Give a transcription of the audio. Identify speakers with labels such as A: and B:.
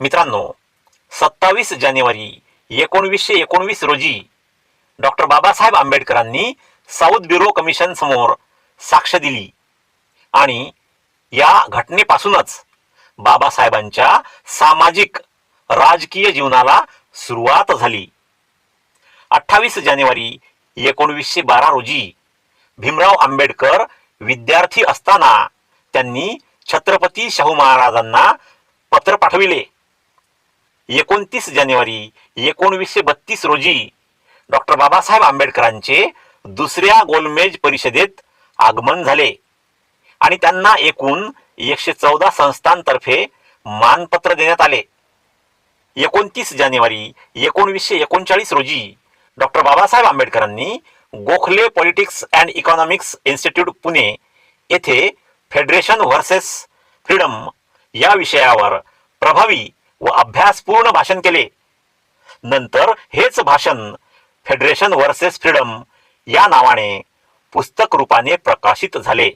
A: मित्रांनो सत्तावीस जानेवारी एकोणवीसशे एकोणवीस रोजी डॉक्टर बाबासाहेब आंबेडकरांनी साऊथ ब्युरो कमिशन समोर साक्ष दिली. आणि या घटनेपासूनच बाबासाहेबांच्या सामाजिक राजकीय जीवनाला सुरुवात झाली. अठ्ठावीस जानेवारी एकोणवीसशे बारा रोजी भीमराव आंबेडकर विद्यार्थी असताना त्यांनी छत्रपती शाहू महाराजांना पत्र पाठविले. एकोणतीस जानेवारी एकोणवीसशे बत्तीस रोजी डॉक्टर बाबासाहेब आंबेडकरांचे दुसऱ्या गोलमेज परिषदेत आगमन झाले. आणि त्यांना एकूण एकशे चौदा संस्थांतर्फे मानपत्र देण्यात आले. एकोणतीस जानेवारी एकोणवीसशे एकोणचाळीस रोजी डॉक्टर बाबासाहेब आंबेडकरांनी Gokhale politics and economics institute Pune येथे फेडरेशन व्हर्सेस फ्रीडम या विषयावर प्रभावी व अभ्यासपूर्ण भाषण केले. नंतर हेच भाषण फेडरेशन वर्सेस फ्रीडम या नावाने पुस्तक रूपाने प्रकाशित झाले.